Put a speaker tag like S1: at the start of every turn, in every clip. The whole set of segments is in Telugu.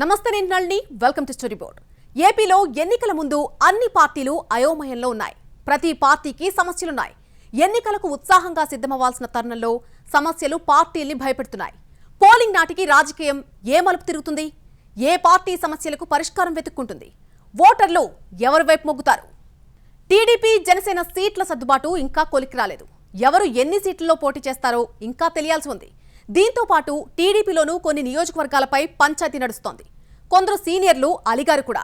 S1: నమస్తే నేను Nalini. Welcome to story board ఏపీలో ఎన్నికల ముందు అన్ని పార్టీలు అయోమయంలో ఉన్నాయి. ప్రతి పార్టీకి సమస్యలున్నాయి. ఎన్నికలకు ఉత్సాహంగా సిద్ధమవ్వాల్సిన తరుణంలో సమస్యలు పార్టీల్ని భయపెడుతున్నాయి. పోలింగ్ నాటికి రాజకీయం ఏ మలుపు తిరుగుతుంది? ఏ పార్టీ సమస్యలకు పరిష్కారం వెతుక్కుంటుంది? ఓటర్లు ఎవరి వైపు మొగ్గుతారు? టీడీపీ జనసేన సీట్ల సర్దుబాటు ఇంకా కొలికి రాలేదు. ఎవరు ఎన్ని సీట్లలో పోటీ చేస్తారో ఇంకా తెలియాల్సి ఉంది. దీంతో పాటు టీడీపీలోనూ కొన్ని నియోజకవర్గాలపై పంచాయతీ నడుస్తోంది. కొందరు సీనియర్లు అలిగారు కూడా.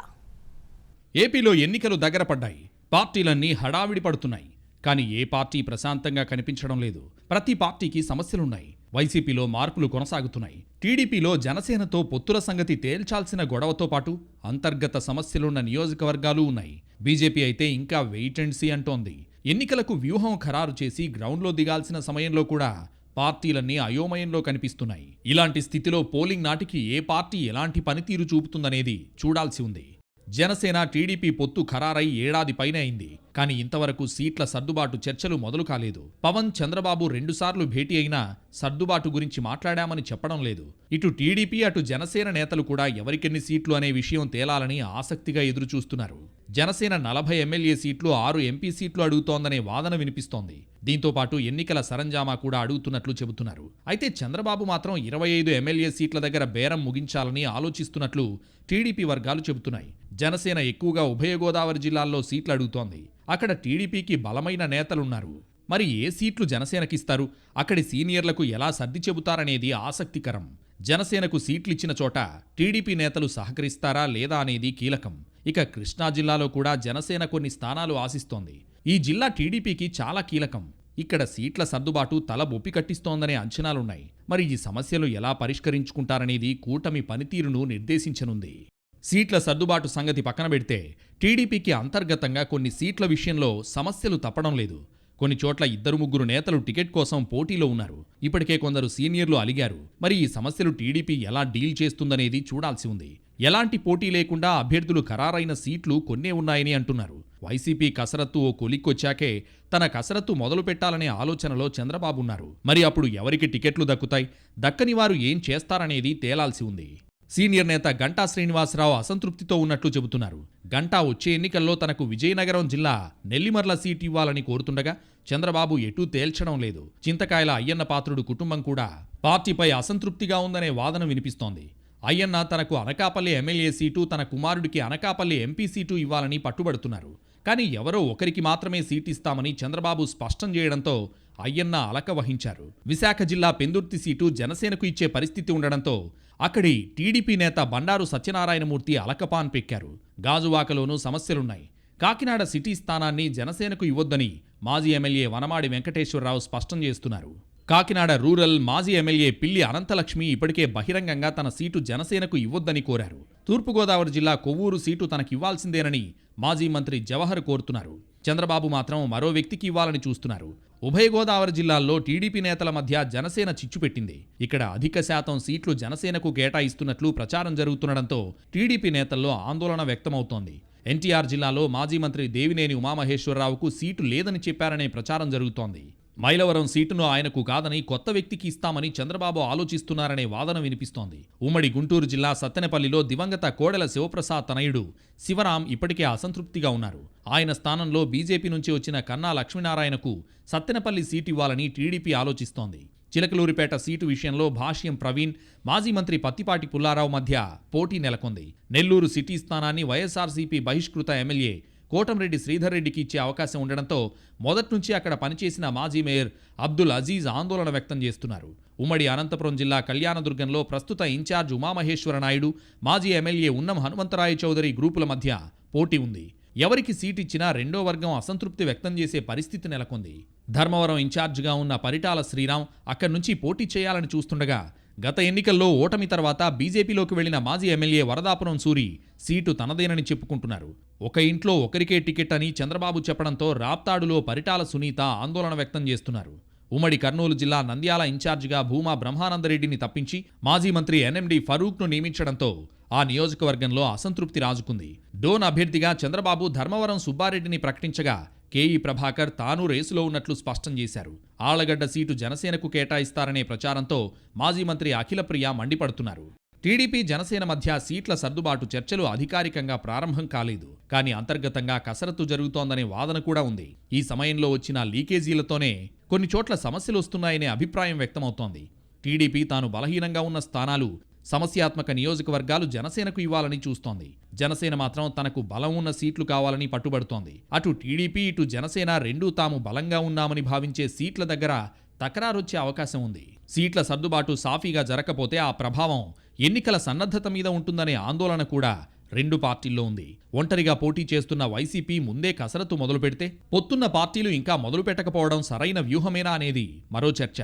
S2: ఏపీలో ఎన్నికలు దగ్గర పడ్డాయి పార్టీలన్నీ హడావిడి పడుతున్నాయి. కానీ ఏ పార్టీ ప్రశాంతంగా కనిపించడం లేదు. ప్రతి పార్టీకి సమస్యలున్నాయి. వైసీపీలో మార్పులు కొనసాగుతున్నాయి. టీడీపీలో జనసేనతో పొత్తుల సంగతి తేల్చాల్సిన గొడవతో పాటు అంతర్గత సమస్యలున్న నియోజకవర్గాలు ఉన్నాయి. బీజేపీ అయితే ఇంకా వెయిట్ అండ్ సీ అంటోంది. ఎన్నికలకు వ్యూహం ఖరారు చేసి గ్రౌండ్లో దిగాల్సిన సమయంలో కూడా పార్టీలన్నీ అయోమయంలో కనిపిస్తున్నాయి. ఇలాంటి స్థితిలో పోలింగ్ నాటికి ఏ పార్టీ ఎలాంటి పనితీరు చూపుతుందనేది చూడాల్సి ఉంది. జనసేన టీడీపీ పొత్తు ఖరారై ఏడాది పైన అయింది. కానీ ఇంతవరకు సీట్ల సర్దుబాటు చర్చలు మొదలు కాలేదు. పవన్ చంద్రబాబు రెండుసార్లు భేటీ అయినా సర్దుబాటు గురించి మాట్లాడామని చెప్పడం లేదు. ఇటు టీడీపీ అటు జనసేన నేతలు కూడా ఎవరికెన్ని సీట్లు అనే విషయం తేలాలని ఆసక్తిగా ఎదురుచూస్తున్నారు. జనసేన నలభై ఎమ్మెల్యే సీట్లు ఆరు ఎంపీ సీట్లు అడుగుతోందనే వాదన వినిపిస్తోంది. దీంతో పాటు ఎన్నికల సరంజామా కూడా అడుగుతున్నట్లు చెబుతున్నారు. అయితే చంద్రబాబు మాత్రం ఇరవై ఐదు ఎమ్మెల్యే సీట్ల దగ్గర బేరం ముగించాలని ఆలోచిస్తున్నట్లు టీడీపీ వర్గాలు చెబుతున్నాయి. జనసేన ఎక్కువగా ఉభయ గోదావరి జిల్లాల్లో సీట్లు అడుగుతోంది. అక్కడ టీడీపీకి బలమైన నేతలున్నారు. మరి ఏ సీట్లు జనసేనకిస్తారు? అక్కడి సీనియర్లకు ఎలా సర్ది చెబుతారనేది ఆసక్తికరం. జనసేనకు సీట్లిచ్చిన చోట టీడీపీ నేతలు సహకరిస్తారా లేదా అనేది కీలకం. ఇక కృష్ణా జిల్లాలో కూడా జనసేన కొన్ని స్థానాలు ఆశిస్తోంది. ఈ జిల్లా టీడీపీకి చాలా కీలకం. ఇక్కడ సీట్ల సర్దుబాటు తల బొప్పి కట్టిస్తోందనే అంచనాలున్నాయి. మరి ఈ సమస్యలు ఎలా పరిష్కరించుకుంటారనేది కూటమి పనితీరును నిర్దేశించనుంది. సీట్ల సర్దుబాటు సంగతి పక్కన పెడితే టీడీపీకి అంతర్గతంగా కొన్ని సీట్ల విషయంలో సమస్యలు తప్పడం లేదు. కొన్ని చోట్ల ఇద్దరు ముగ్గురు నేతలు టికెట్ కోసం పోటీలో ఉన్నారు. ఇప్పటికే కొందరు సీనియర్లు అలిగారు. మరి ఈ సమస్యలు టీడీపీ ఎలా డీల్ చేస్తుందనేది చూడాల్సి ఉంది. ఎలాంటి పోటీ లేకుండా అభ్యర్థులు ఖరారైన సీట్లు కొన్నే ఉన్నాయని అంటున్నారు. వైసీపీ కసరత్తు ఓ కొలిక్కొచ్చాకే తన కసరత్తు మొదలు పెట్టాలనే ఆలోచనలో చంద్రబాబు ఉన్నారు. మరి అప్పుడు ఎవరికి టికెట్లు దక్కుతాయి? దక్కని వారు ఏం చేస్తారనేది తేలాల్సి ఉంది. సీనియర్ నేత గంటా శ్రీనివాసరావు అసంతృప్తితో ఉన్నట్లు చెబుతున్నారు. గంటా వచ్చే ఎన్నికల్లో తనకు విజయనగరం జిల్లా నెల్లిమర్ల సీట్ ఇవ్వాలని కోరుతుండగా చంద్రబాబు ఎటూ తేల్చడం లేదు. చింతకాయల అయ్యన్న పాత్రుడు కుటుంబం కూడా పార్టీపై అసంతృప్తిగా ఉందనే వాదన వినిపిస్తోంది. అయ్యన్న తనకు అనకాపల్లి ఎమ్మెల్యే సీటు తన కుమారుడికి అనకాపల్లి ఎంపీ సీటు ఇవ్వాలని పట్టుబడుతున్నారు. కానీ ఎవరో ఒకరికి మాత్రమే సీట్ ఇస్తామని చంద్రబాబు స్పష్టం చేయడంతో అయ్యన్న అలక వహించారు. విశాఖ జిల్లా పెందుర్తి సీటు జనసేనకు ఇచ్చే పరిస్థితి ఉండడంతో అక్కడి టీడీపీ నేత బండారు సత్యనారాయణమూర్తి అలకపాన్ పెక్కారు. గాజువాకలోనూ సమస్యలున్నాయి. కాకినాడ సిటీ స్థానాన్ని జనసేనకు ఇవ్వొద్దని మాజీ ఎమ్మెల్యే వనమాడి వెంకటేశ్వరరావు స్పష్టం చేస్తున్నారు. కాకినాడ రూరల్ మాజీ ఎమ్మెల్యే పిల్లి అనంతలక్ష్మి ఇప్పటికే బహిరంగంగా తన సీటు జనసేనకు ఇవ్వొద్దని కోరారు. తూర్పుగోదావరి జిల్లా కొవ్వూరు సీటు తనకివ్వాల్సిందేనని మాజీ మంత్రి జవహర్ కోరుతున్నారు. చంద్రబాబు మాత్రం మరో వ్యక్తికి ఇవ్వాలని చూస్తున్నారు. ఉభయ గోదావరి జిల్లాల్లో టీడీపీ నేతల మధ్య జనసేన చిచ్చుపెట్టింది ఇక్కడ అధిక శాతం సీట్లు జనసేనకు కేటాయిస్తున్నట్లు ప్రచారం జరుగుతుండటంతో టీడీపీ నేతల్లో ఆందోళన వ్యక్తమవుతోంది. ఎన్టీఆర్ జిల్లాలో మాజీ మంత్రి దేవినేని ఉమామహేశ్వరరావుకు సీటు లేదని చెప్పారనే ప్రచారం జరుగుతోంది. మైలవరం సీటును ఆయనకు కాదని కొత్త వ్యక్తికి ఇస్తామని చంద్రబాబు ఆలోచిస్తున్నారనే వాదన వినిపిస్తోంది. ఉమ్మడి గుంటూరు జిల్లా సత్తెనపల్లిలో దివంగత కోడెల శివప్రసాద్ తనయుడు శివరాం ఇప్పటికే అసంతృప్తిగా ఉన్నారు. ఆయన స్థానంలో బీజేపీ నుంచి వచ్చిన కన్నా లక్ష్మీనారాయణకు సత్తెనపల్లి సీటు ఇవ్వాలని టీడీపీ ఆలోచిస్తోంది. చిలకలూరిపేట సీటు విషయంలో భాష్యం ప్రవీణ్ మాజీ మంత్రి పత్తిపాటి పుల్లారావు మధ్య పోటీ నెలకొంది. నెల్లూరు సిటీ స్థానాన్ని వైఎస్ఆర్సీపీ బహిష్కృత ఎమ్మెల్యే కోటంరెడ్డి శ్రీధర్ రెడ్డికి ఇచ్చే అవకాశం ఉండడంతో మొదటి నుంచి అక్కడ పనిచేసిన మాజీ మేయర్ అబ్దుల్ అజీజ్ ఆందోళన వ్యక్తం చేస్తున్నారు. ఉమ్మడి అనంతపురం జిల్లా కళ్యాణదుర్గంలో ప్రస్తుత ఇన్ఛార్జ్ ఉమామహేశ్వర నాయుడు మాజీ ఎమ్మెల్యే ఉన్నం హనుమంతరాయ చౌదరి గ్రూపుల మధ్య పోటీ ఉంది. ఎవరికి సీట్ ఇచ్చినా రెండో వర్గం అసంతృప్తి వ్యక్తం చేసే పరిస్థితి నెలకొంది. ధర్మవరం ఇన్ఛార్జిగా ఉన్న పరిటాల శ్రీరామ్ అక్కడి నుంచి పోటీ చేయాలని చూస్తుండగా గత ఎన్నికల్లో ఓటమి తర్వాత బీజేపీలోకి వెళ్ళిన మాజీ ఎమ్మెల్యే వరదాపురం సూరి సీటు తనదేనని చెప్పుకుంటున్నారు. ఒక ఇంట్లో ఒకరికే టికెట్ అని చంద్రబాబు చెప్పడంతో రాప్తాడులో పరిటాల సునీత ఆందోళన వ్యక్తం చేస్తున్నారు. ఉమ్మడి కర్నూలు జిల్లా నంద్యాల ఇన్ఛార్జిగా భూమా బ్రహ్మానందరెడ్డిని తప్పించి మాజీ మంత్రి ఎన్ఎండి ఫరూక్ను నియమించడంతో ఆ నియోజకవర్గంలో అసంతృప్తి రాజుకుంది. డోన్ అభ్యర్థిగా చంద్రబాబు ధర్మవరం సుబ్బారెడ్డిని ప్రకటించగా కేఈ ప్రభాకర్ తాను రేసులో ఉన్నట్లు స్పష్టం చేశారు. ఆళ్ళగడ్డ సీటు జనసేనకు కేటాయిస్తారనే ప్రచారంతో మాజీ మంత్రి అఖిలప్రియ మండిపడుతున్నారు. టీడీపీ జనసేన మధ్య సీట్ల సర్దుబాటు చర్చలు అధికారికంగా ప్రారంభం కాలేదు. కానీ అంతర్గతంగా కసరత్తు జరుగుతోందనే వాదన కూడా ఉంది. ఈ సమయంలో వచ్చిన లీకేజీలతోనే కొన్ని చోట్ల సమస్యలు వస్తున్నాయనే అభిప్రాయం వ్యక్తమవుతోంది. టీడీపీ తాను బలహీనంగా ఉన్న స్థానాలు సమస్యాత్మక నియోజకవర్గాలు జనసేనకు ఇవ్వాలని చూస్తోంది. జనసేన మాత్రం తనకు బలం ఉన్న సీట్లు కావాలని పట్టుబడుతోంది. అటు టీడీపీ ఇటు జనసేన రెండూ తాము బలంగా ఉన్నామని భావించే సీట్ల దగ్గర తకరారొచ్చే అవకాశం ఉంది. సీట్ల సర్దుబాటు సాఫీగా జరగకపోతే ఆ ప్రభావం ఎన్నికల సన్నద్ధత మీద ఉంటుందనే ఆందోళన కూడా రెండు పార్టీల్లో ఉంది. ఒంటరిగా పోటీ చేస్తున్న వైసీపీ ముందే కసరత్తు మొదలు పెడితే పొత్తున్న పార్టీలు ఇంకా మొదలు పెట్టకపోవడం సరైన వ్యూహమేనా అనేది మరో చర్చ.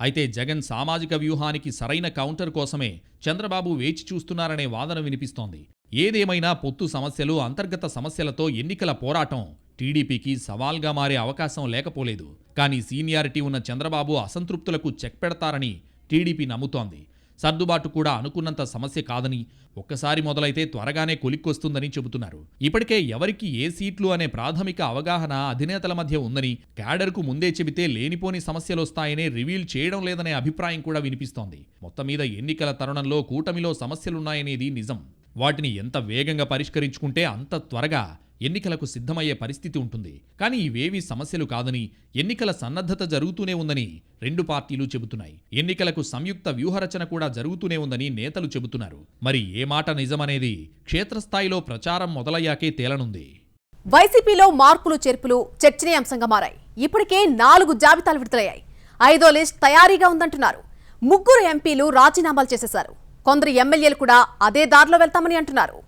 S2: అయితే జగన్ సామాజిక వ్యూహానికి సరైన కౌంటర్ కోసమే చంద్రబాబు వేచి చూస్తున్నారనే వాదన వినిపిస్తోంది. ఏదేమైనా పొత్తు సమస్యలు అంతర్గత సమస్యలతో ఎన్నికల పోరాటం టీడీపీకి సవాల్గా మారే అవకాశం లేకపోలేదు. కానీ సీనియారిటీ ఉన్న చంద్రబాబు అసంతృప్తులకు చెక్ పెడతారని టీడీపీ నమ్ముతోంది. సర్దుబాటు కూడా అనుకున్నంత సమస్య కాదని ఒక్కసారి మొదలైతే త్వరగానే కొలిక్కొస్తుందని చెబుతున్నారు. ఇప్పటికే ఎవరికి ఏ సీట్లు అనే ప్రాథమిక అవగాహన అధినేతల మధ్య ఉందని క్యాడర్కు ముందే చెబితే లేనిపోని సమస్యలొస్తాయనే రివీల్ చేయడం లేదనే అభిప్రాయం కూడా వినిపిస్తోంది. మొత్తం మీద ఎన్నికల తరుణంలో కూటమిలో సమస్యలున్నాయనేది నిజం. వాటిని ఎంత వేగంగా పరిష్కరించుకుంటే అంత త్వరగా ఎన్నికలకు సిద్ధమయ్యే పరిస్థితి ఉంటుంది. కానీ ఇవేవీ సమస్యలు కాదని ఎన్నికల సన్నద్ధత జరుగుతూనే ఉందని రెండు పార్టీలు చెబుతున్నాయి. ఎన్నికలకు సంయుక్త వ్యూహరచన కూడా జరుగుతూనే ఉందని నేతలు చెబుతున్నారు. మరి ఏ మాట నిజమనేది క్షేత్రస్థాయిలో ప్రచారం మొదలయ్యాకే తేలనుంది.
S1: వైసీపీలో మార్పులు చేర్పులు చర్చనీయాంశంగా మారాయి. ఇప్పటికే నాలుగు జాబితాలు విడుదలయ్యాయి. ఐదో లిస్ట్ తయారీగా ఉందంటున్నారు. ముగ్గురు ఎంపీలు రాజీనామాలు చేసేశారు. కొందరు ఎమ్మెల్యేలు కూడా అదే దారిలో వెళ్తామని అంటున్నారు.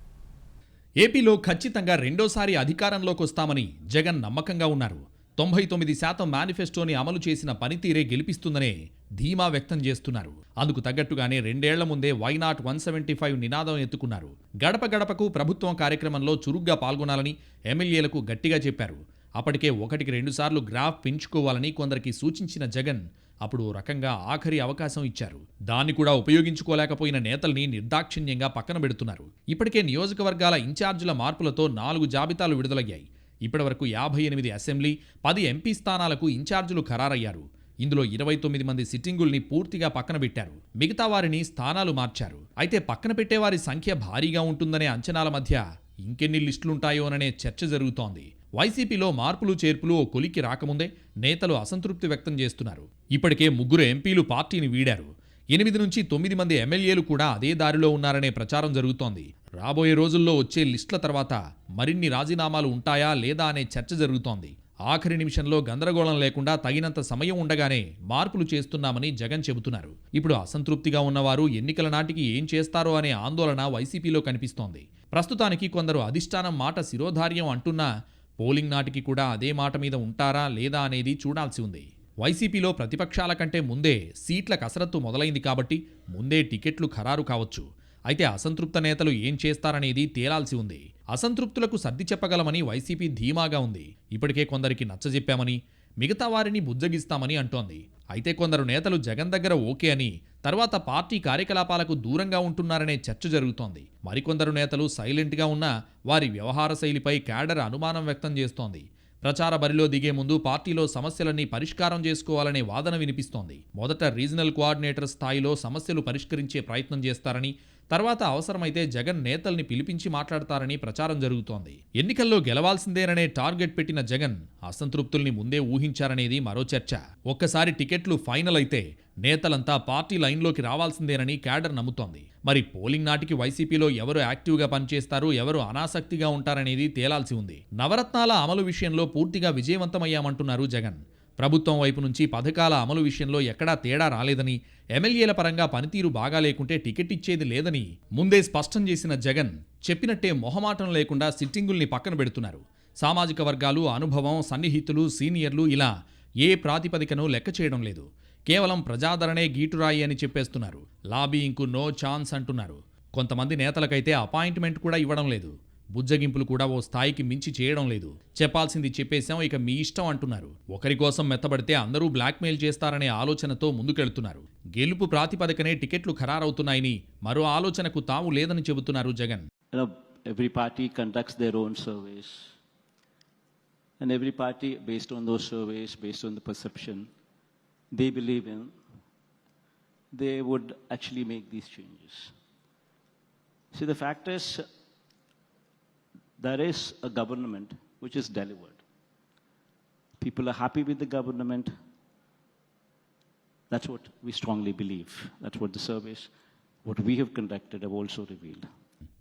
S2: ఏపీలో ఖచ్చితంగా రెండోసారి అధికారంలోకి వస్తామని జగన్ నమ్మకంగా ఉన్నారు. తొంభై తొమ్మిది శాతం మేనిఫెస్టోని అమలు చేసిన పనితీరే గెలిపిస్తుందనే ధీమా వ్యక్తం చేస్తున్నారు. అందుకు తగ్గట్టుగానే రెండేళ్ళ ముందే వైనాట్ వన్ సెవెంటీ ఫైవ్ నినాదం ఎత్తుకున్నారు. గడప గడపకు ప్రభుత్వం కార్యక్రమంలో చురుగ్గా పాల్గొనాలని ఎమ్మెల్యేలకు గట్టిగా చెప్పారు. అప్పటికే ఒకటికి రెండుసార్లు గ్రాఫ్ పెంచుకోవాలని కొందరికి సూచించిన జగన్ అప్పుడు ఓ రకంగా ఆఖరి అవకాశం ఇచ్చారు. దాన్ని కూడా ఉపయోగించుకోలేకపోయిన నేతల్ని నిర్దాక్షిణ్యంగా పక్కన పెడుతున్నారు. ఇప్పటికే నియోజకవర్గాల ఇన్ఛార్జీల మార్పులతో నాలుగు జాబితాలు విడుదలయ్యాయి. ఇప్పటివరకు యాభై ఎనిమిది అసెంబ్లీ పది ఎంపీ స్థానాలకు ఇన్ఛార్జీలు ఖరారయ్యారు. ఇందులో ఇరవై తొమ్మిది మంది సిట్టింగుల్ని పూర్తిగా పక్కన పెట్టారు. మిగతా వారిని స్థానాలు మార్చారు. అయితే పక్కన పెట్టేవారి సంఖ్య భారీగా ఉంటుందనే అంచనాల మధ్య ఇంకెన్ని లిస్టులుంటాయోననే చర్చ జరుగుతోంది. వైసీపీలో మార్పులు చేర్పులు ఓ కొలిక్కి రాకముందే నేతలు అసంతృప్తి వ్యక్తం చేస్తున్నారు. ఇప్పటికే ముగ్గురు ఎంపీలు పార్టీని వీడారు. ఎనిమిది నుంచి తొమ్మిది మంది ఎమ్మెల్యేలు కూడా అదే దారిలో ఉన్నారనే ప్రచారం జరుగుతోంది. రాబోయే రోజుల్లో వచ్చే లిస్టుల తర్వాత మరిన్ని రాజీనామాలు ఉంటాయా లేదా అనే చర్చ జరుగుతోంది. ఆఖరి నిమిషంలో గందరగోళం లేకుండా తగినంత సమయం ఉండగానే మార్పులు చేస్తున్నామని జగన్ చెబుతున్నారు. ఇప్పుడు అసంతృప్తిగా ఉన్నవారు ఎన్నికల నాటికి ఏం చేస్తారో అనే ఆందోళన వైసీపీలో కనిపిస్తోంది. ప్రస్తుతానికి కొందరు అధిష్టానం మాట శిరోధార్యం అంటున్నా పోలింగ్ నాటికి కూడా అదే మాట మీద ఉంటారా లేదా అనేది చూడాల్సి ఉంది. వైసీపీలో ప్రతిపక్షాల కంటే ముందే సీట్ల కసరత్తు మొదలైంది కాబట్టి ముందే టికెట్లు ఖరారు కావచ్చు. అయితే అసంతృప్త నేతలు ఏం చేస్తారనేది తేలాల్సి ఉంది. అసంతృప్తులకు సర్ది చెప్పగలమని వైసీపీ ధీమాగా ఉంది. ఇప్పటికే కొందరికి నచ్చజెప్పామని మిగతా వారిని బుజ్జగిస్తామని అంటోంది. అయితే కొందరు నేతలు జగన్ దగ్గర ఓకే అని తర్వాత పార్టీ కార్యకలాపాలకు దూరంగా ఉంటున్నారనే చర్చ జరుగుతోంది. మరికొందరు నేతలు సైలెంట్గా ఉన్నా వారి వ్యవహార శైలిపై క్యాడర్ అనుమానం వ్యక్తం చేస్తోంది. ప్రచార బరిలో దిగే ముందు పార్టీలో సమస్యలన్నీ పరిష్కారం చేసుకోవాలనే వాదన వినిపిస్తోంది. మొదట రీజనల్ కోఆర్డినేటర్ స్థాయిలో సమస్యలు పరిష్కరించే ప్రయత్నం చేస్తారని తర్వాత అవసరమైతే జగన్ నేతల్ని పిలిపించి మాట్లాడతారని ప్రచారం జరుగుతోంది. ఎన్నికల్లో గెలవాల్సిందేననే టార్గెట్ పెట్టిన జగన్ అసంతృప్తుల్ని ముందే ఊహించారనేది మరో చర్చ. ఒక్కసారి టికెట్లు ఫైనల్ అయితే నేతలంతా పార్టీ లైన్లోకి రావాల్సిందేనని క్యాడర్ నమ్ముతోంది. మరి పోలింగ్ నాటికి వైసీపీలో ఎవరు యాక్టివ్గా పనిచేస్తారు ఎవరు అనాసక్తిగా ఉంటారనేది తేలాల్సి ఉంది. నవరత్నాల అమలు విషయంలో పూర్తిగా విజయవంతమయ్యామంటున్నారు జగన్. ప్రభుత్వం వైపు నుంచి పథకాల అమలు విషయంలో ఎక్కడా తేడా రాలేదని ఎమ్మెల్యేల పరంగా పనితీరు బాగా లేకుంటే టికెట్ ఇచ్చేది లేదని ముందే స్పష్టం చేసిన జగన్ చెప్పినట్టే మొహమాటం లేకుండా సిట్టింగుల్ని పక్కన పెడుతున్నారు. సామాజిక వర్గాలు అనుభవం సన్నిహితులు సీనియర్లు ఇలా ఏ ప్రాతిపదికను లెక్క చేయడం లేదు. కేవలం ప్రజాదరణే గీటురాయి అని చెప్పేస్తున్నారు. లాబీయింగ్కు నో ఛాన్స్ అంటున్నారు. కొంతమంది నేతలకైతే అపాయింట్మెంట్ కూడా ఇవ్వడం లేదు. బుజ్జగింపులు కూడా ఓ స్థాయికి మించి చేయడం లేదు. చెప్పాల్సింది చెప్పేశాం ఇక మీ ఇష్టం అంటున్నారు. ఒకరి కోసం మెత్తబడితే అందరూ బ్లాక్మెయిల్ చేస్తారనే ఆలోచనతో ముందుకెళ్తున్నారు. గెలుపు ప్రాతిపదికనే టికెట్లు ఖరారవుతున్నాయని మరో ఆలోచనకు తాము లేదని చెబుతున్నారు Jagan.
S3: Every party conducts their own surveys and every party based on those surveys based on the perception they believe in, they would actually make these changes. See, the fact is, there is a government which is delivered. People are happy with the government. That's what we strongly believe. That's what the surveys, what we have conducted, have also revealed.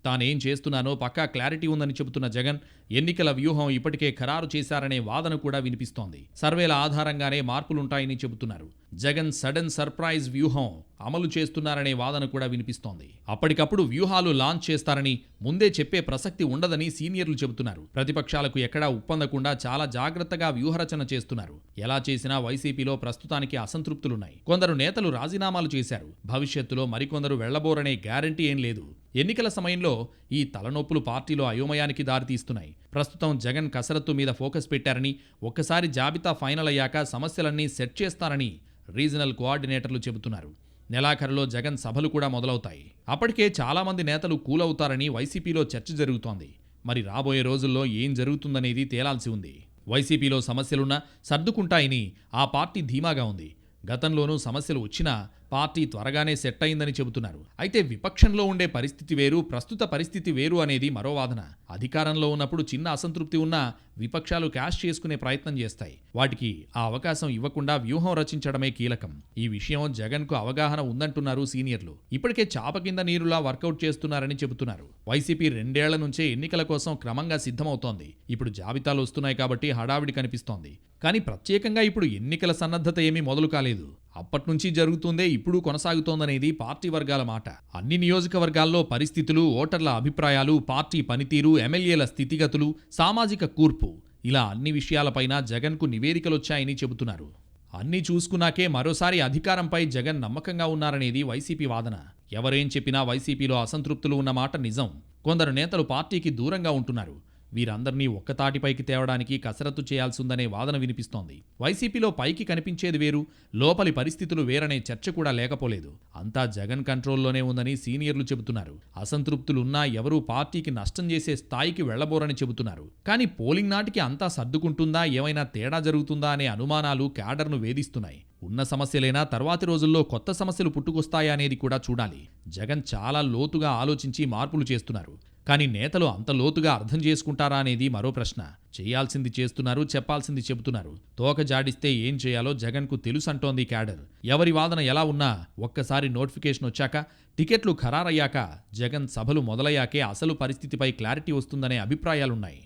S2: తానేం చేస్తున్నానో పక్కా క్లారిటీ ఉందని చెబుతున్న జగన్ ఎన్నికల వ్యూహం ఇప్పటికే ఖరారు చేశారనే వాదన కూడా వినిపిస్తోంది. సర్వేల ఆధారంగానే మార్పులుంటాయని చెబుతున్నారు. జగన్ సడన్ సర్ప్రైజ్ వ్యూహం అమలు చేస్తున్నారనే వాదన కూడా వినిపిస్తోంది. అప్పటికప్పుడు వ్యూహాలు లాంచ్ చేస్తారని ముందే చెప్పే ప్రసక్తి ఉండదని సీనియర్లు చెబుతున్నారు. ప్రతిపక్షాలకు ఎక్కడా ఉప్పందకుండా చాలా జాగ్రత్తగా వ్యూహరచన చేస్తున్నారు. ఎలా చేసినా వైసీపీలో ప్రస్తుతానికి అసంతృప్తులున్నాయి. కొందరు నేతలు రాజీనామాలు చేశారు. భవిష్యత్తులో మరికొందరు వెళ్ళబోరనే గ్యారంటీ ఏం లేదు. ఎన్నికల సమయంలో ఈ తలనొప్పులు పార్టీలో అయోమయానికి దారితీస్తున్నాయి. ప్రస్తుతం జగన్ కసరత్తు మీద ఫోకస్ పెట్టారని ఒక్కసారి జాబితా ఫైనల్ అయ్యాక సమస్యలన్నీ సెట్ చేస్తారని రీజనల్ కోఆర్డినేటర్లు చెబుతున్నారు. నెలాఖరులో జగన్ సభలు కూడా మొదలవుతాయి. అప్పటికే చాలామంది నేతలు కూలవుతారని వైసీపీలో చర్చ జరుగుతోంది. మరి రాబోయే రోజుల్లో ఏం జరుగుతుందనేది తేలాల్సి ఉంది. వైసీపీలో సమస్యలున్నా సర్దుకుంటాయని ఆ పార్టీ ధీమాగా ఉంది. గతంలోనూ సమస్యలు వచ్చినా పార్టీ త్వరగానే సెట్ అయిందని చెబుతున్నారు. అయితే విపక్షంలో ఉండే పరిస్థితి వేరు ప్రస్తుత పరిస్థితి వేరు అనేది మరో వాదన. అధికారంలో ఉన్నప్పుడు చిన్న అసంతృప్తి ఉన్నా విపక్షాలు క్యాష్ చేసుకునే ప్రయత్నం చేస్తాయి. వాటికి ఆ అవకాశం ఇవ్వకుండా వ్యూహం రచించడమే కీలకం. ఈ విషయం జగన్కు అవగాహన ఉందంటున్నారు సీనియర్లు. ఇప్పటికే చాప కింద నీరులా వర్కౌట్ చేస్తున్నారని చెబుతున్నారు. వైసీపీ రెండేళ్ళ నుంచే ఎన్నికల కోసం క్రమంగా సిద్ధమవుతోంది. ఇప్పుడు జాబితాలు వస్తున్నాయి కాబట్టి హడావిడి కనిపిస్తోంది. కానీ ప్రత్యేకంగా ఇప్పుడు ఎన్నికల సన్నద్ధత ఏమీ మొదలు కాలేదు. అప్పట్నుంచి జరుగుతుందే ఇప్పుడు కొనసాగుతోందనేది పార్టీ వర్గాల మాట. అన్ని నియోజకవర్గాల్లో పరిస్థితులు ఓటర్ల అభిప్రాయాలు పార్టీ పనితీరు ఎమ్మెల్యేల స్థితిగతులు సామాజిక కూర్పు ఇలా అన్ని విషయాలపైన జగన్కు నివేదికలొచ్చాయని చెబుతున్నారు. అన్నీ చూసుకున్నాకే మరోసారి అధికారంపై జగన్ నమ్మకంగా ఉన్నారనేది వైసీపీ వాదన. ఎవరేం చెప్పినా వైసీపీలో అసంతృప్తులు ఉన్న మాట నిజం. కొందరు నేతలు పార్టీకి దూరంగా ఉంటున్నారు. వీరందరినీ ఒక్కతాటిపైకి తేవడానికి కసరత్తు చేయాల్సిందనే వాదన వినిపిస్తోంది. వైసీపీలో పైకి కనిపించేది వేరు లోపలి పరిస్థితులు వేరనే చర్చ కూడా లేకపోలేదు. అంతా జగన్ కంట్రోల్లోనే ఉందని సీనియర్లు చెబుతున్నారు. అసంతృప్తులున్నా ఎవరూ పార్టీకి నష్టం చేసే స్థాయికి వెళ్ళబోరని చెబుతున్నారు. కానీ పోలింగ్ నాటికి అంతా సర్దుకుంటుందా ఏమైనా తేడా జరుగుతుందా అనే అనుమానాలు క్యాడర్ను వేధిస్తున్నాయి. ఉన్న సమస్యలైనా తర్వాతి రోజుల్లో కొత్త సమస్యలు పుట్టుకొస్తాయా అనేది కూడా చూడాలి. జగన్ చాలా లోతుగా ఆలోచించి మార్పులు చేస్తున్నారు. కానీ నేతలు అంత లోతుగా అర్థం చేసుకుంటారా అనేది మరో ప్రశ్న. చేయాల్సింది చేస్తున్నారు చెప్పాల్సింది చెబుతున్నారు. తోక జాడిస్తే ఏం చేయాలో జగన్కు తెలుసంటోంది క్యాడర్. ఎవరి వాదన ఎలా ఉన్నా ఒక్కసారి నోటిఫికేషన్ వచ్చాక టికెట్లు ఖరారయ్యాక జగన్ సభలు మొదలయ్యాకే అసలు పరిస్థితిపై క్లారిటీ వస్తుందనే అభిప్రాయాలున్నాయి.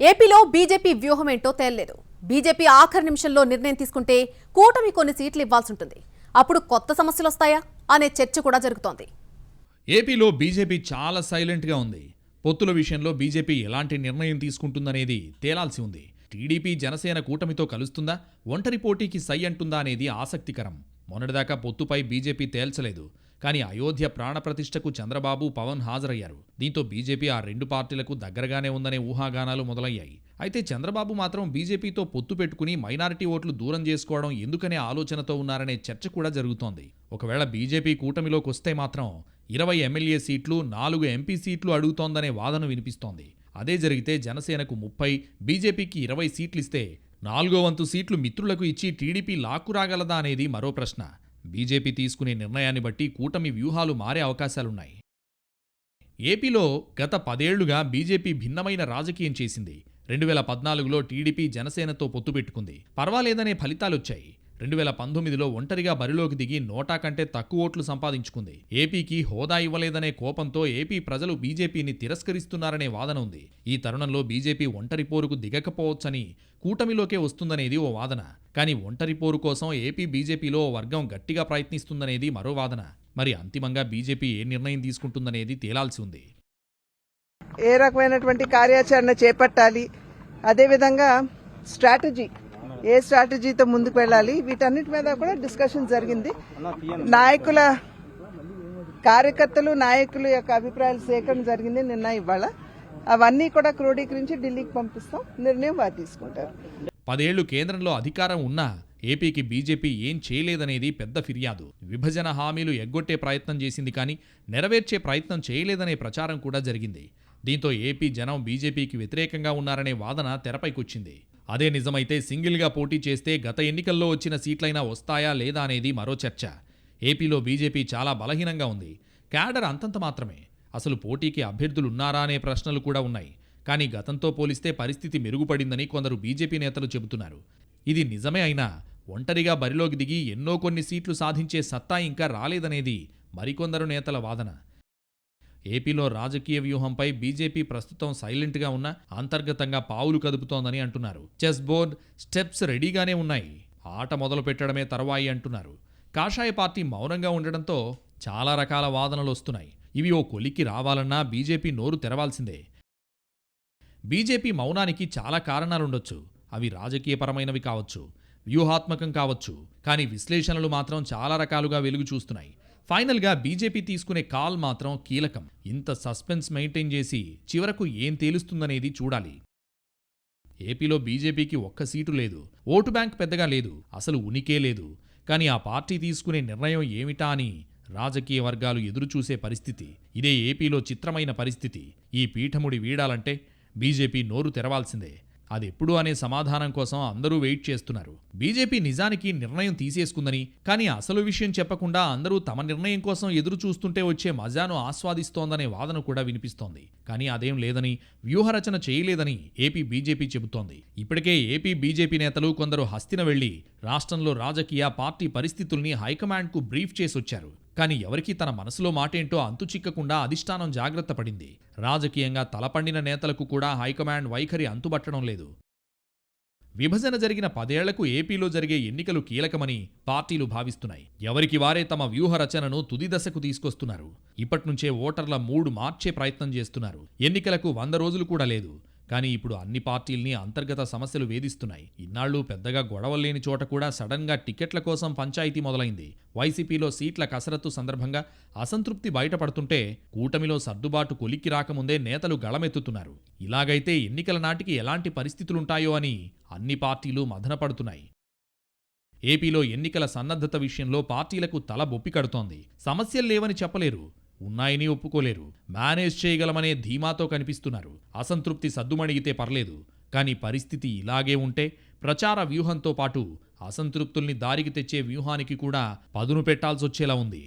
S1: ఏపీలో బీజేపీ వ్యూహం ఏంటో తేలలేదు. బీజేపీ ఆఖరి నిమిషంలో నిర్ణయం తీసుకుంటే కూటమి కొన్ని సీట్లు ఇవ్వాల్సి ఉంటుంది అప్పుడు కొత్త సమస్యలు వస్తాయా అనే చర్చ కూడా జరుగుతోంది.
S2: ఏపీలో బీజేపీ చాలా సైలెంట్గా ఉంది. పొత్తుల విషయంలో బీజేపీ ఎలాంటి నిర్ణయం తీసుకుంటుందనేది తేలాల్సి ఉంది. టీడీపీ జనసేన కూటమితో కలుస్తుందా? ఒంటరి పోటీకి సై అంటుందా అనేది ఆసక్తికరం. మొన్నటిదాకా పొత్తుపై బీజేపీ తేల్చలేదు. కానీ అయోధ్య ప్రాణప్రతిష్టకు చంద్రబాబు పవన్ హాజరయ్యారు. దీంతో బీజేపీ ఆ రెండు పార్టీలకు దగ్గరగానే ఉందనే ఊహాగానాలు మొదలయ్యాయి. అయితే చంద్రబాబు మాత్రం బీజేపీతో పొత్తు పెట్టుకుని మైనారిటీ ఓట్లు దూరం చేసుకోవడం ఎందుకనే ఆలోచనతో ఉన్నారనే చర్చ కూడా జరుగుతోంది. ఒకవేళ బీజేపీ కూటమిలోకి వస్తే మాత్రం ఇరవై ఎమ్మెల్యే సీట్లు నాలుగు ఎంపీ సీట్లు అడుగుతోందనే వాదన వినిపిస్తోంది. అదే జరిగితే జనసేనకు ముప్పై బీజేపీకి ఇరవై సీట్లు ఇస్తే నాలుగో వంతు సీట్లు మిత్రులకు ఇచ్చి టీడీపీ లాక్కురాగలదా అనేది మరో ప్రశ్న. బీజేపీ తీసుకునే నిర్ణయాన్ని బట్టి కూటమి వ్యూహాలు మారే అవకాశాలున్నాయి. ఏపీలో గత పదేళ్ళుగా బీజేపీ భిన్నమైన రాజకీయం చేసింది. రెండు వేల పద్నాలుగులో టీడీపీ జనసేనతో పొత్తు పెట్టుకుంది. పర్వాలేదనే ఫలితాలొచ్చాయి. రెండు వేల పంతొమ్మిదిలో ఒంటరిగా బరిలోకి దిగి నోటా కంటే తక్కువ ఓట్లు సంపాదించుకుంది. ఏపీకి హోదా ఇవ్వలేదనే కోపంతో ఏపీ ప్రజలు బీజేపీని తిరస్కరిస్తున్నారనే వాదన ఉంది. ఈ తరుణంలో బీజేపీ ఒంటరి పోరుకు దిగకపోవచ్చని కూటమిలోకే వస్తుందనేది ఓ వాదన. కానీ ఒంటరి పోరు కోసం ఏపీ బీజేపీలో ఓ వర్గం గట్టిగా ప్రయత్నిస్తుందనేది మరో వాదన. మరి అంతిమంగా బీజేపీ ఏ నిర్ణయం తీసుకుంటుందనేది తేలాల్సి ఉంది.
S4: ఏ రకమైనటువంటి కార్యాచరణ చేపట్టాలి? అదేవిధంగా స్ట్రాటజీ. ఏ స్ట్రాటజీతో ముందుకు వెళ్ళాలి? వీటన్నిటి మీద కూడా డిస్కషన్ జరిగింది. నాయకుల కార్యకర్తలు నాయకుల యొక్క అభిప్రాయాల సేకరణ జరిగింది నిన్న ఇవాళ. అవన్నీ కూడా క్రోడీకరించి ఢిల్లీకి పంపిస్తాం. నిర్ణయం వారు తీసుకుంటారు.
S2: పదేళ్ళు కేంద్రంలో అధికారం ఉన్నా ఏపీకి బీజేపీ ఏం చేయలేదనేది పెద్ద ఫిర్యాదు. విభజన హామీలు ఎగ్గొట్టే ప్రయత్నం చేసింది కానీ నెరవేర్చే ప్రయత్నం చేయలేదనే ప్రచారం కూడా జరిగింది. దీంతో ఏపీ జనం బీజేపీకి వ్యతిరేకంగా ఉన్నారనే వాదన తెరపైకొచ్చింది. అదే నిజమైతే సింగిల్గా పోటీ చేస్తే గత ఎన్నికల్లో వచ్చిన సీట్లైనా వస్తాయా లేదా అనేది మరో చర్చ. ఏపీలో బీజేపీ చాలా బలహీనంగా ఉంది. క్యాడర్ అంతంత మాత్రమే. అసలు పోటీకి అభ్యర్థులున్నారా అనే ప్రశ్నలు కూడా ఉన్నాయి. కానీ గతంతో పోలిస్తే పరిస్థితి మెరుగుపడిందని కొందరు బీజేపీ నేతలు చెబుతున్నారు. ఇది నిజమే అయినా ఒంటరిగా బరిలోకి దిగి ఎన్నో కొన్ని సీట్లు సాధించే సత్తా ఇంకా రాలేదనేది మరికొందరు నేతల వాదన. ఏపీలో రాజకీయ వ్యూహంపై బీజేపీ ప్రస్తుతం సైలెంట్గా ఉన్న అంతర్గతంగా పావులు కదుపుతోందని అంటున్నారు. చెస్ బోర్డ్ స్టెప్స్ రెడీగానే ఉన్నాయి. ఆట మొదలు పెట్టడమే తర్వాయి అంటున్నారు. కాషాయ పార్టీ మౌనంగా ఉండడంతో చాలా రకాల వాదనలు వస్తున్నాయి. ఇవి ఓ కొలిక్కి రావాలన్నా బీజేపీ నోరు తెరవాల్సిందే. బీజేపీ మౌనానికి చాలా కారణాలుండొచ్చు. అవి రాజకీయపరమైనవి కావచ్చు వ్యూహాత్మకం కావచ్చు. కానీ విశ్లేషణలు మాత్రం చాలా రకాలుగా వెలుగు చూస్తున్నాయి. ఫైనల్గా బీజేపీ తీసుకునే కాల్ మాత్రం కీలకం. ఇంత సస్పెన్స్ మెయింటైన్ చేసి చివరకు ఏం తేలుస్తుందనేది చూడాలి. ఏపీలో బీజేపీకి ఒక్క సీటు లేదు. ఓటు బ్యాంక్ పెద్దగా లేదు. అసలు ఉనికే లేదు. కానీ ఆ పార్టీ తీసుకునే నిర్ణయం ఏమిటా అని రాజకీయ వర్గాలు ఎదురుచూసే పరిస్థితి. ఇదే ఏపీలో చిత్రమైన పరిస్థితి. ఈ పీఠముడి వీడాలంటే బీజేపీ నోరు తెరవాల్సిందే. అదెప్పుడు అనే సమాధానం కోసం అందరూ వెయిట్ చేస్తున్నారు. బీజేపీ నిజానికి నిర్ణయం తీసేసుకుందని కానీ అసలు విషయం చెప్పకుండా అందరూ తమ నిర్ణయం కోసం ఎదురు చూస్తుంటే వచ్చే మజాను ఆస్వాదిస్తోందనే వాదన కూడా వినిపిస్తోంది. కానీ అదేం లేదని వ్యూహరచన చేయలేదని ఏపీ బీజేపీ చెబుతోంది. ఇప్పటికే ఏపీ బీజేపీ నేతలు కొందరు హస్తిన వెళ్ళి రాష్ట్రంలో రాజకీయ పార్టీ పరిస్థితుల్ని హైకమాండ్కు బ్రీఫ్ చేసొచ్చారు. కానీ ఎవరికీ తన మనసులో మాటేంటో అంతు చిక్కకుండా అధిష్టానం జాగ్రత్త పడింది. రాజకీయంగా తలపండిన నేతలకు కూడా హైకమాండ్ వైఖరి అంతుబట్టడం లేదు. విభజన జరిగిన పదేళ్ళకు ఏపీలో జరిగే ఎన్నికలు కీలకమని పార్టీలు భావిస్తున్నాయి. ఎవరికి వారే తమ వ్యూహ రచనను తుది దశకు తీసుకొస్తున్నారు. ఇప్పట్నుంచే ఓటర్ల మూడు మార్చే ప్రయత్నం చేస్తున్నారు. ఎన్నికలకు వంద రోజులు కూడా లేదు. కానీ ఇప్పుడు అన్ని పార్టీల్ని అంతర్గత సమస్యలు వేధిస్తున్నాయి. ఇన్నాళ్ళు పెద్దగా గొడవలేని చోట కూడా సడన్గా టికెట్ల కోసం పంచాయతీ మొదలైంది. వైసీపీలో సీట్ల కసరత్తు సందర్భంగా అసంతృప్తి బయటపడుతుంటే కూటమిలో సర్దుబాటు కొలిక్కి రాకముందే నేతలు గళమెత్తుతున్నారు. ఇలాగైతే ఎన్నికల నాటికి ఎలాంటి పరిస్థితులుంటాయో అని అన్ని పార్టీలు మదనపడుతున్నాయి ఏపీలో ఎన్నికల సన్నద్ధత విషయంలో పార్టీలకు తల బొప్పి కడుతోంది. సమస్యలు లేవని చెప్పలేరు. ఉన్నాయని ఒప్పుకోలేరు. మేనేజ్ చేయగలమనే ధీమాతో కనిపిస్తున్నారు. అసంతృప్తి సద్దుమణిగితే పర్లేదు కానీ పరిస్థితి ఇలాగే ఉంటే ప్రచార వ్యూహంతో పాటు అసంతృప్తుల్ని దారికి తెచ్చే వ్యూహానికి కూడా పదును పెట్టాల్సొచ్చేలా ఉంది.